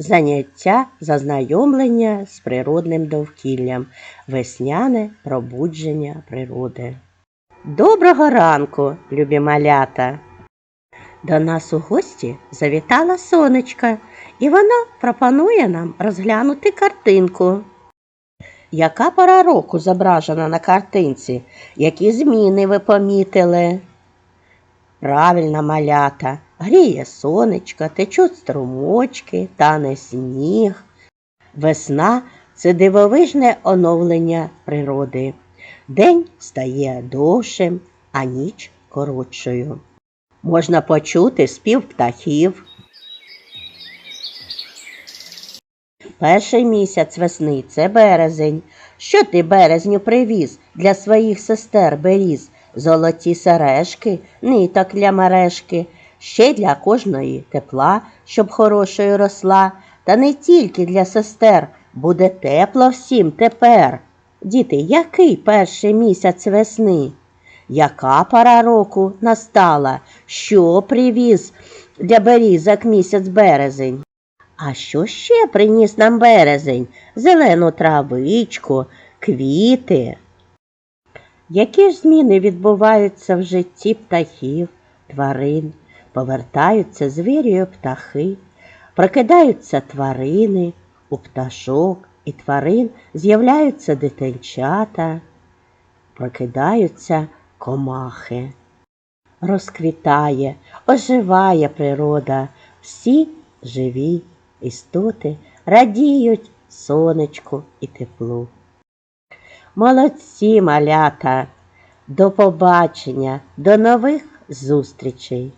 заняття зазнайомлення з природним довкіллям, весняне пробудження природи. Доброго ранку, любі малята! До нас у гості завітала сонечка, і вона пропонує нам розглянути картинку. Яка пора року зображена на картинці? Які зміни ви помітили? Правильно, малята, гріє сонечко, течуть струмочки, тане сніг. Весна це дивовижне оновлення природи. День стає довшим, а ніч коротшою. Можна почути спів птахів. Перший місяць весни це березень. Що ти березню привіз для своїх сестер беріз? Золоті сережки, ниток для мережки, ще для кожної тепла, щоб хорошою росла, та не тільки для сестер, буде тепло всім тепер. Діти, який перший місяць весни? Яка пора року настала? Що привіз для берізок місяць березень? А що ще приніс нам березень? Зелену травичку, квіти. Які ж зміни відбуваються в житті птахів, тварин? Повертаються звірі птахи, прокидаються тварини, у пташок і тварин з'являються дитинчата, прокидаються комахи. Розквітає, оживає природа, всі живі істоти радіють сонечку і теплу. Молодці малята! До побачення, до нових зустрічей!